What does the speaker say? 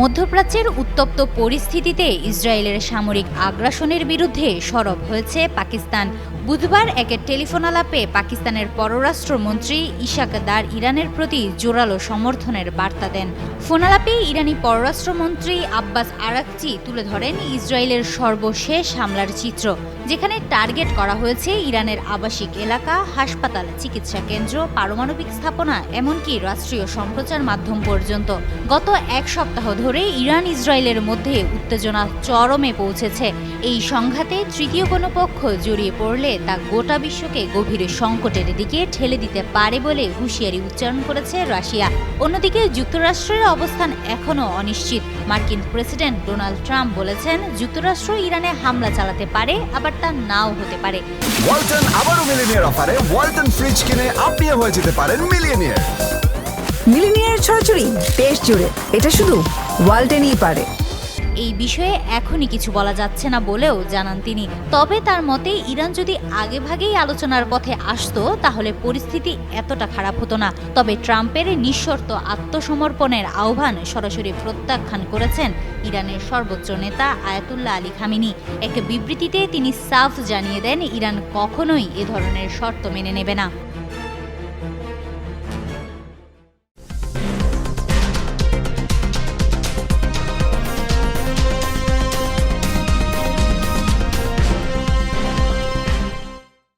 মধ্যপ্রাচ্যের উত্তপ্ত পরিস্থিতিতে ইসরায়েলের সামরিক আগ্রাসনের বিরুদ্ধে সরব হয়েছে পাকিস্তান। বুধবার এক টেলিফোন আলাপে পাকিস্তানের পররাষ্ট্রমন্ত্রী ইশাক দার ইরানের প্রতি জোরালো সমর্থনের বার্তা দেন। ফোনালাপে ইরানি পররাষ্ট্রমন্ত্রী আব্বাস আরাকচি তুলে ধরেন ইসরায়েলের সর্বশেষ হামলার চিত্র, যেখানে টার্গেট করা হয়েছে ইরানের আবাসিক এলাকা, হাসপাতাল, চিকিৎসা কেন্দ্র, পারমাণবিক স্থাপনা, এমনকি রাষ্ট্রীয় সম্প্রচার মাধ্যম পর্যন্ত। গত এক সপ্তাহ ধরে ইরান ইসরায়েলের মধ্যে উত্তেজনা চরমে পৌঁছেছে। এই সংঘাতে তৃতীয় কোনো পক্ষ জড়িয়ে পড়লে তা গোটা বিশ্বকে গভীর সংকটের দিকে ঠেলে দিতে পারে বলে হুঁশিয়ারি উচ্চারণ করেছে রাশিয়া। অন্যদিকে যুক্তরাষ্ট্রের অবস্থান এখনও অনিশ্চিত। মার্কিন প্রেসিডেন্ট ডোনাল্ড ট্রাম্প বলেছেন, যুক্তরাষ্ট্র ইরানে হামলা চালাতে পারে, আবার তা নাও হতে পারে। ওয়ালটন আবারও মিলিনিয়ার অফারে ওয়ালটন ফ্রিজ কিনে আপনিও হয়ে যেতে পারেন মিলিয়নিয়ার। মিলিনিয়ার ছড়াছড়ি দেশ জুড়ে। এটা শুধু ওয়ালটেনই পারে। এই বিষয়ে এখনই কিছু বলা যাচ্ছে না বলেও জানান তিনি। তবে তার মতে, ইরান যদি আগেভাগেই আলোচনার পথে আসতো, তাহলে পরিস্থিতি এতটা খারাপ হতো না। তবে ট্রাম্পের নিঃশর্ত আত্মসমর্পণের আহ্বান সরাসরি প্রত্যাখ্যান করেছেন ইরানের সর্বোচ্চ নেতা আয়াতুল্লাহ আলী খামিনি। এক বিবৃতিতে তিনি সাফ জানিয়ে দেন, ইরান কখনোই এ ধরনের শর্ত মেনে নেবে না।